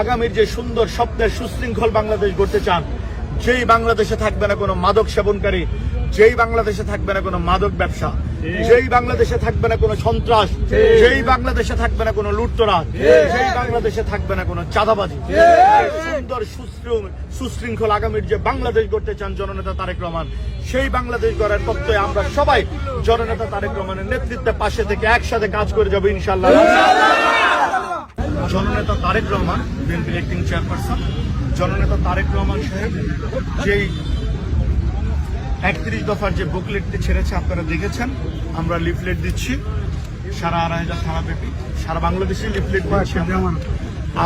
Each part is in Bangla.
আগামীর যে সুন্দর স্বপ্নের সুশৃঙ্খল বাংলাদেশ গড়তে চান, যেই বাংলাদেশে থাকবে না কোনো মাদক সেবনকারী, যেই বাংলাদেশে থাকবে না কোনো মাদক ব্যবসা, যেই বাংলাদেশে থাকবে না কোনো সন্ত্রাস, যেই বাংলাদেশে থাকবে না কোনো লুটতরাজ, যেই বাংলাদেশে থাকবে না কোনো চাঁদাবাজি। সুন্দর সুশৃঙ্খল আগামীর যে বাংলাদেশ গড়তে চান জননেতা তারেক রহমান, সেই বাংলাদেশ গড়ার তত্ত্বে আমরা সবাই জননেতা তারেক রহমানের নেতৃত্বে পাশে থেকে একসাথে কাজ করে যাব ইনশাল্লাহ। তারেক রহমান বিএনপির অ্যাক্টিং চেয়ারপারসন জননেতা তারেক রহমান সাহেব, যেই একত্রিশ দফার যে বুকলেটটি ছেড়েছে আপনারা দেখেছেন, আমরা লিফলেট দিচ্ছি, সারা আড়াই হাজার থানাব্যাপী সারা বাংলাদেশে লিফলেট দিচ্ছি।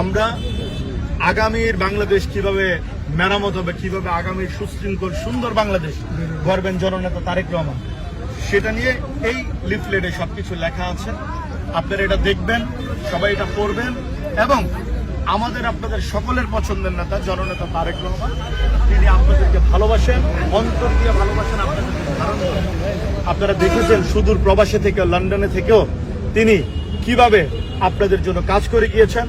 আমরা আগামীর বাংলাদেশ কীভাবে মেরামত হবে, কীভাবে আগামীর সুশৃঙ্খল, সুন্দর বাংলাদেশ গড়বেন জননেতা তারেক রহমান, সেটা নিয়ে এই লিফলেটে সবকিছু লেখা আছে আপনারা এটা দেখবেন, সবাই এটা পড়বেন এবং আমাদের আপনাদের সকলের পছন্দের নেতা, জননেতা তারেক রহমান। তিনি আপনাদেরকে ভালোবাসেন, অন্তর দিয়ে ভালোবাসেন আপনারা দেখেছেন সুদূর প্রবাসে থেকে, লন্ডনে থেকেও তিনি কীভাবে আপনাদের জন্য কাজ করে গিয়েছেন,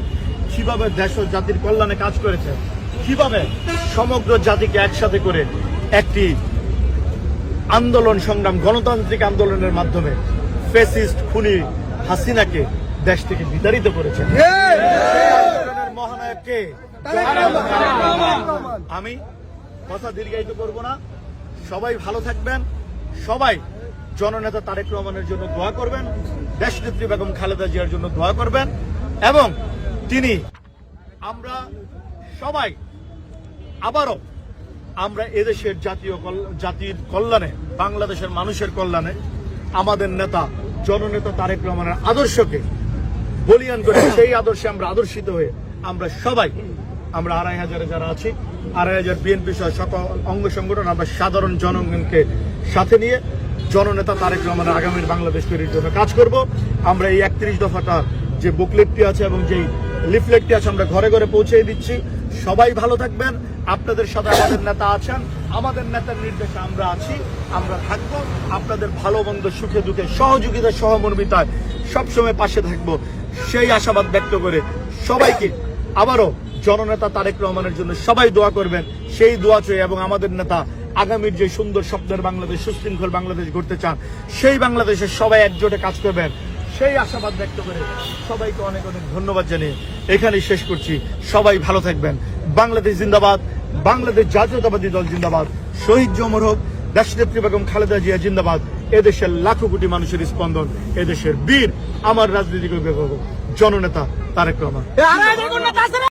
কীভাবে দেশ ও জাতির কল্যাণে কাজ করেছেন, কীভাবে সমগ্র জাতিকে একসাথে করে একটি আন্দোলন সংগ্রাম, গণতান্ত্রিক আন্দোলনের মাধ্যমে ফেসিস্ট খুনি হাসিনাকে দেশ থেকে বিতাড়িত করেছেন। সেই মহানায়ক কে? আমি কথা দীর্ঘায়িত করব না। সবাই ভালো থাকবেন। সবাই জননেতা তারেক রহমানের জন্য দোয়া করবেন। দেশনেত্রী বেগম খালেদা জিয়ার জন্য দোয়া করবেন। এবং তিনি আমরা সবাই আবারও আমরা এদেশের জাতীয় জাতির কল্যাণে বাংলাদেশের মানুষের কল্যাণে আমাদের নেতা জননেতা তারেক রহমানের আদর্শকে বলিয়ান করে সেই আদর্শে আমরা আদর্শিত হয়ে আমরা সবাই, আমরা আড়াই হাজারে যারা আছি, আড়াই হাজার বিএনপি সহ সকল অঙ্গ সংগঠন, আমরা সাধারণ জনগণকে সাথে নিয়ে জননেতা তারেক রহমানের আগামীর বাংলাদেশ তৈরির জন্য কাজ করব। আমরা এই একত্রিশ দফাটা যে বুকলেটটি আছে এবং যেই লিফলেটটি আছে আমরা ঘরে ঘরে পৌঁছে দিচ্ছি। সবাই ভালো থাকবেন। আপনাদের সাথে আমাদের নেতা আছেন। আমাদের নেতার নির্দেশে আমরা আছি, আমরা থাকব। আপনাদের ভালো মন্দ সুখে দুঃখে সহযোগিতা সহমর্মিতায় সবসময় পাশে থাকব। সেই আশাবাদ ব্যক্ত করে সবাইকে আবারও জননেতা তারেক রহমানের জন্য সবাই দোয়া করবেন। সেই দোয়া চেয়ে এবং আমাদের নেতা আগামীর যে সুন্দর স্বপ্নের বাংলাদেশ, সুশৃঙ্খল বাংলাদেশ গড়তে চান, সেই বাংলাদেশের সবাই একজোটে কাজ করবেন। সেই আশাবাদ ব্যক্ত করে সবাইকে অনেক অনেক ধন্যবাদ জানিয়ে এখানেই শেষ করছি। সবাই ভালো থাকবেন। বাংলাদেশ জিন্দাবাদ। বাংলাদেশ জাতীয়তাবাদী দল জিন্দাবাদ। শহীদ জমর হোক দেশনেত্রী বেগম খালেদা জিয়া জিন্দাবাদ। এদেশের লাখো কোটি মানুষের স্পন্দন এদেশের বীর আমার অভিভাবক জননেতা তারেক রহমান।